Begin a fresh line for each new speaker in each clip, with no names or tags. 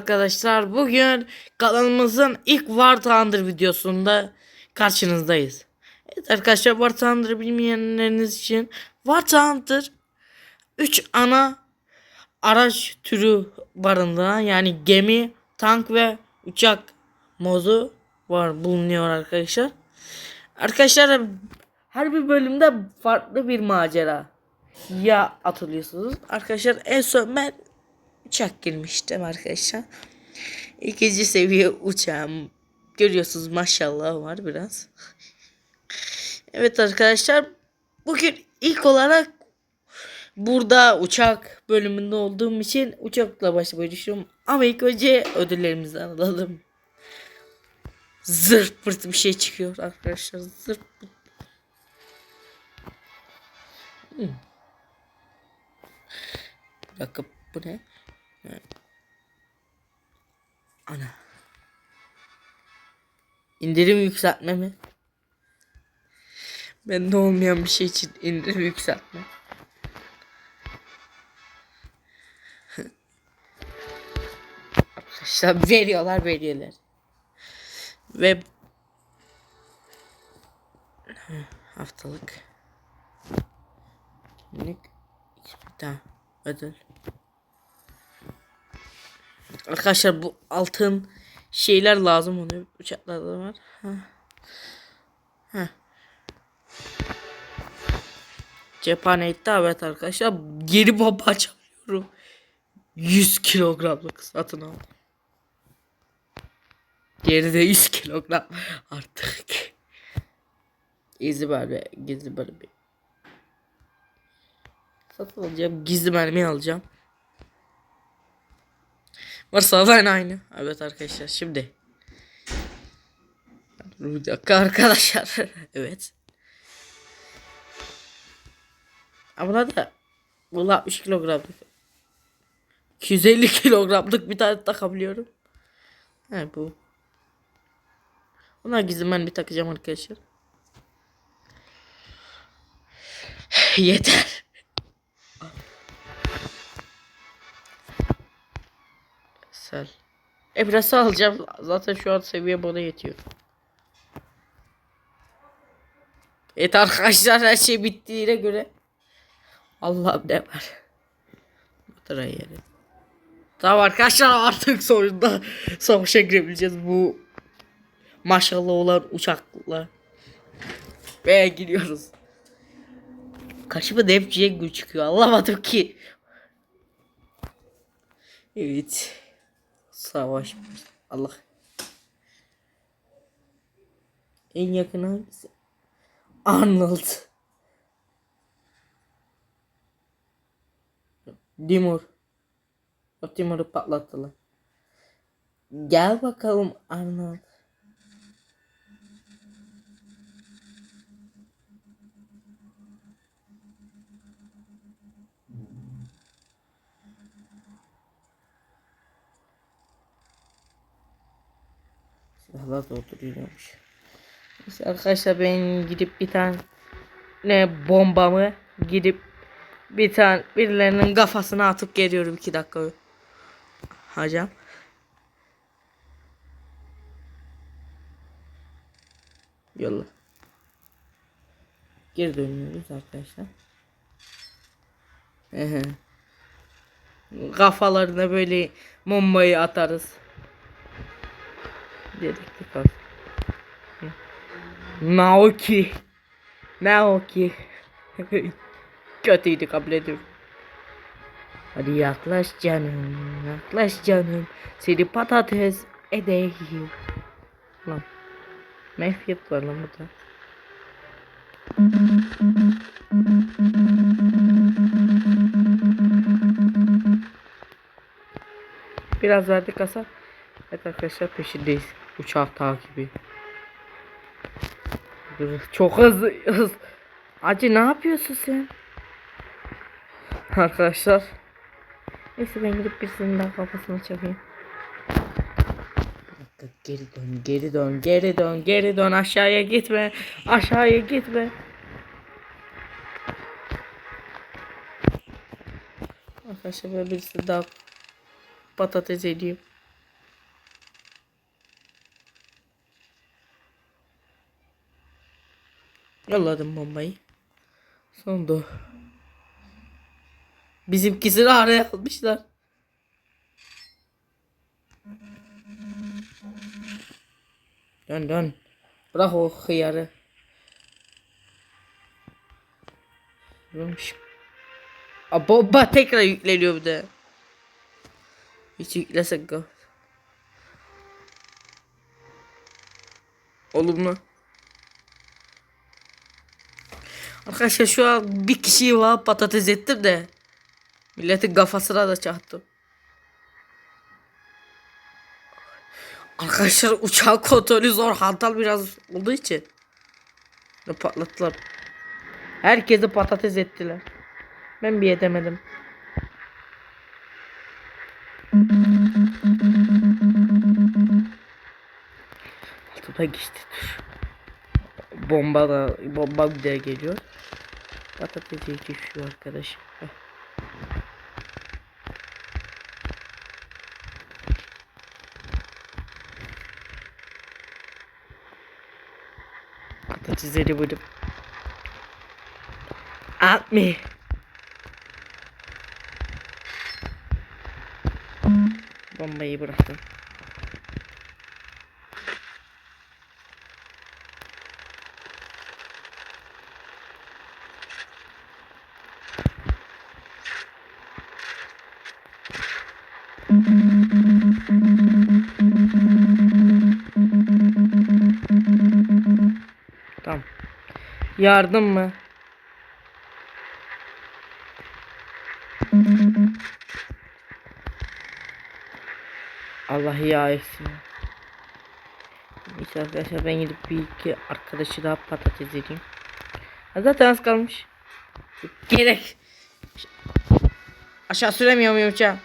Arkadaşlar bugün kanalımızın ilk War Thunder videosunda karşınızdayız. Evet arkadaşlar War Thunder'ı bilmeyenleriniz için War Thunder 3 ana araç türü barındıran yani gemi, tank ve uçak modu var bulunuyor arkadaşlar. Arkadaşlar her bir bölümde farklı bir macera ya atılıyorsunuz. Arkadaşlar en son ben uçak girmiştim arkadaşlar. İkinci seviye uçağım. Görüyorsunuz maşallah var biraz. Evet arkadaşlar bugün ilk olarak burada uçak bölümünde olduğum için uçakla başlamayı düşünüyorum. Ama ilk önce ödüllerimizden alalım. Zırt pırt bir şey çıkıyor arkadaşlar. Zırt pırt. Hmm. Dakika bu ne? Ana. İndirim yükseltme mi? Bende olmayan bir şey için indirim yükseltme. Arkadaşlar veriyorlar veriyorlar. Ve haftalık günlük tane ödül. Arkadaşlar bu altın şeyler lazım oluyor. Uçaklarda var. Ha. Ha. Cephane etti evet arkadaşlar. Geri bomba açamıyorum. 100 kilogramlık satın aldım. Geride 100 kilogram artık. Gizli mermi, gizli mermi. Satın alacağım. Gizli mermi alacağım. Varsa da aynı. Evet arkadaşlar şimdi. Bir dakika arkadaşlar. evet. Ama da bu 60 kilogramlık. 250 kilogramlık bir tane takabiliyorum. He bu. Ona gizli ben bir takacağım arkadaşlar. Yeter. Sel. E biraz alacağım. Zaten şu an seviye bana yetiyor. Evet arkadaşlar her şey bittiğine göre. Allah'ım ne var. Matıra yeri. Tamam arkadaşlar artık sonunda savaşa girebileceğiz bu maşallah olan uçakla. Ve gidiyoruz. Kaşımı defciye gül çıkıyor anlamadım ki. Evet. Savaş. Allah. En yakın hangisi? Arnold. Dimur. O Timur'u patlattılar. Gel bakalım Arnold. Silahlar dolduruyormuş. Neyse arkadaşlar ben gidip bir tane ne bombamı gidip bir tane birilerinin kafasına atıp geliyorum iki dakika. Hocam. Yolla. Geri dönüyoruz arkadaşlar. Kafalarına böyle bombayı atarız. Dedektif az. Naoki. Naoki. Kötüydü kabul ediyorum. Hadi yaklaş canım. Yaklaş canım. Seni patates edeyim. Lan. Mehfiyet var lan burada. Biraz verdik kasa. Evet arkadaşlar peşindeyiz. Uçak takibi. Çok hızlı. hız. Acı ne yapıyorsun sen? Arkadaşlar. Neyse ben gidip birisinin daha kafasını çakayım. Geri dön, geri dön, geri dön, geri dön. Aşağıya gitme. Aşağıya gitme. Arkadaşlar ben birisi daha patates edeyim. Yolladım bombayı. Sondu. Bizimkisini araya almışlar. Dön dön. Bırak o hıyarı. A bomba tekrar yükleniyor bir de. Hiç yüklesek. Olumlu. Arkadaşlar şu an bir kişiyi var patates ettim de. Milletin kafasına da çaktım. Arkadaşlar uçağın kontrolü zor. Hantal biraz olduğu için. Ne patlattılar. Herkesi patates ettiler. Ben bir edemedim. Altıma geçti. Bomba da bomba bir de geliyor. Patates geçiyor arkadaş. Heh. Patatesleri vurdum. At me. Bombayı bıraktım. Yardım mı? Allah ya etsin. Neyse arkadaşlar ben gidip bir iki arkadaşı daha patates edeyim. Zaten az kalmış. Gerek. Aşağı süremiyor muyum uçağı?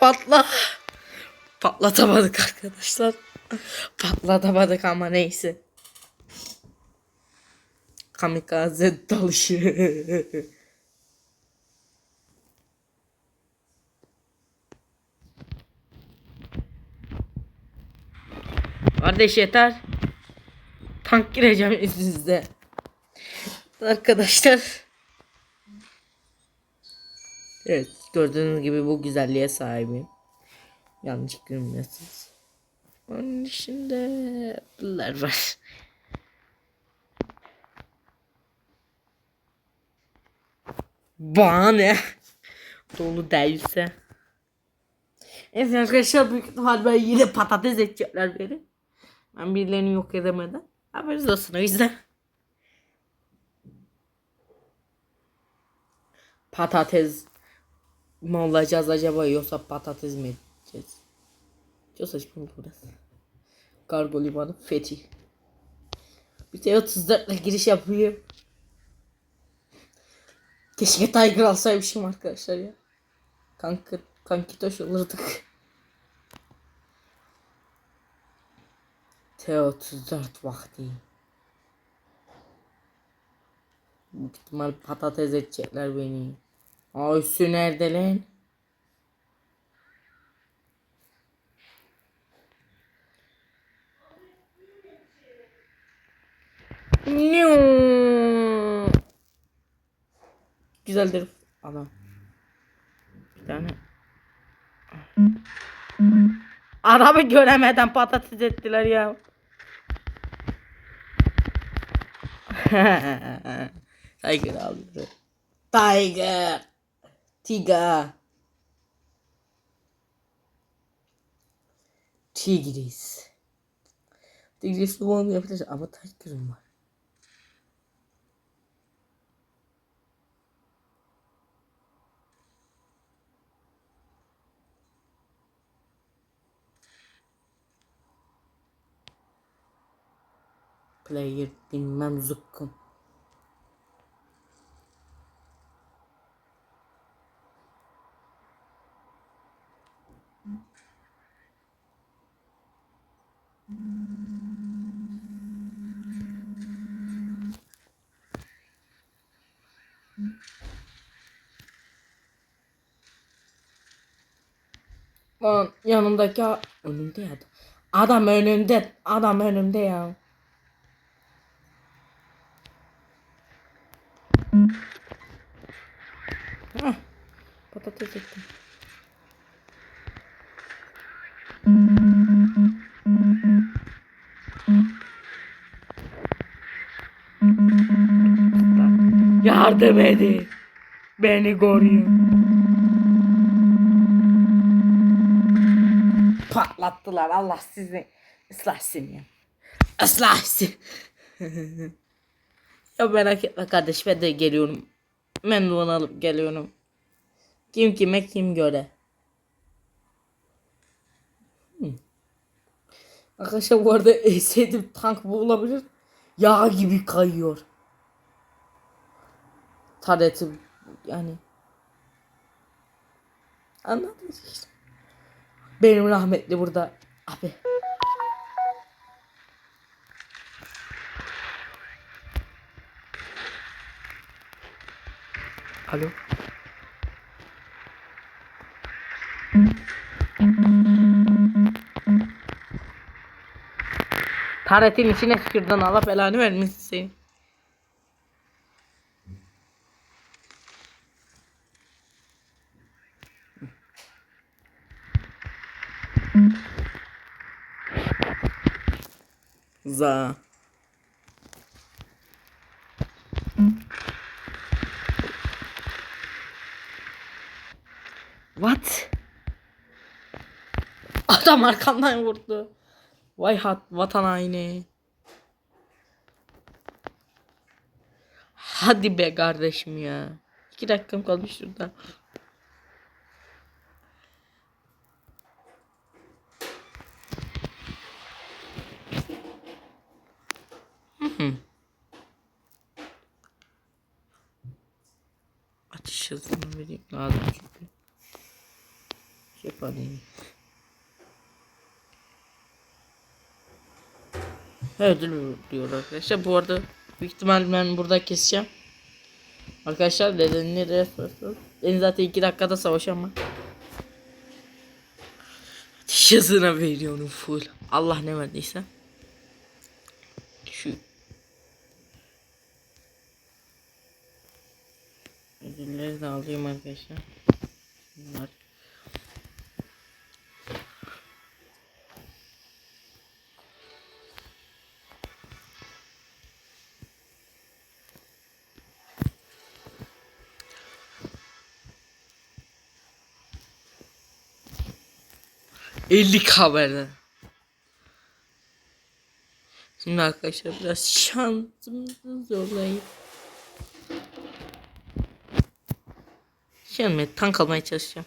Patla. Patlatamadık arkadaşlar. Patlatamadık ama neyse. Kamikaze dalışı. Kardeş yeter. Tank gireceğim izninizle. Arkadaşlar. Evet gördüğünüz gibi bu güzelliğe sahibim. Yanlış görmüyorsunuz. Onun dışında bunlar var. Bana ne? Dolu değilse. Evet arkadaşlar büyük ihtimal ben yine patates edecekler beni. Ben birilerini yok edemeden. Haberiniz olsun o yüzden. Patates mi olacağız acaba yoksa patates mi edeceğiz? Çok saçma oldu burası. Kargo limanı fethi. Bir T-34 ile giriş yapıyor. Keşke Tiger alsaymışım arkadaşlar ya. Kanka, kankitoş olurduk. T-34 vakti. Büyük ihtimal patates edecekler beni. Aa üssü nerede lan? Niu. Güzeldir adam. Bir tane. Arabı göremeden patates ettiler ya. Tiger aldı. Tiger. Tiger. Tigris. Tigris bunu yapacağız ama Tiger'ım var. Player bilmem zıkkım. Lan yanımdaki a- önümde ya. Adam önümde. Adam önümde ya. Patates ettim. Yardım edin. Beni koruyun. Patlattılar. Allah sizi ıslah ya. Islah. ya merak etme kardeş ben de geliyorum. Onu alıp geliyorum. Kim kime kim göre. Hmm. Arkadaşlar bu arada en sevdiğim tank bu olabilir. Yağ gibi kayıyor. Tareti yani. Anladınız işte. Benim rahmetli burada. Abi. Alo. Taretin içine tükürdün Allah belanı vermesin seni. Za. Adam arkamdan vurdu. Vay hat vatan haini. Hadi be kardeşim ya. İki dakikam kalmış şurada. Ateş hızını vereyim lazım çünkü. Şey Ödül diyor arkadaşlar. Bu arada büyük ihtimal ben burada keseceğim. Arkadaşlar nedenini de Ben zaten 2 dakikada savaşamam. Hızına veriyorum full. Allah ne verdiyse. Şu Ödülleri de alayım arkadaşlar. Bunlar. Elli haberde. Şimdi arkadaşlar biraz şansımızı zorlayıp Şimdi tank almaya çalışacağım.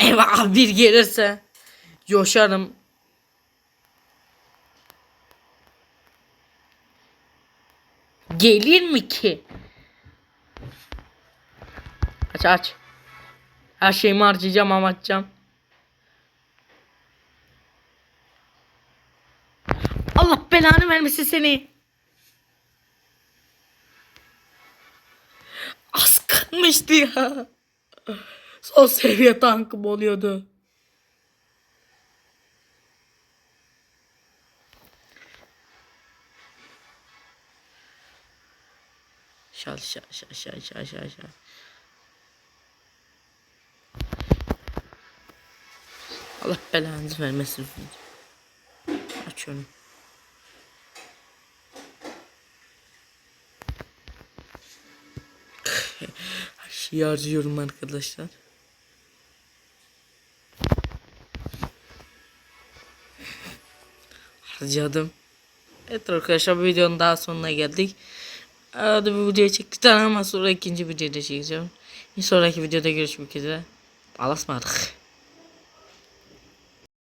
Eyvah bir gelirse coşarım. Gelir mi ki? Aç aç. Her şeyimi harcayacağım ama açacağım. Allah belanı vermesin seni. Az kalmıştı ya. Son seviye tankım oluyordu. Şal şal şal şal şal şal. Allah belanızı vermesin. Açıyorum. Her şeyi harcıyorum arkadaşlar. Harcadım. Evet arkadaşlar bu videonun daha sonuna geldik. Arada bir video çektik ama sonra ikinci videoda çekeceğim. Bir sonraki videoda görüşmek üzere. Allah'a ısmarladık.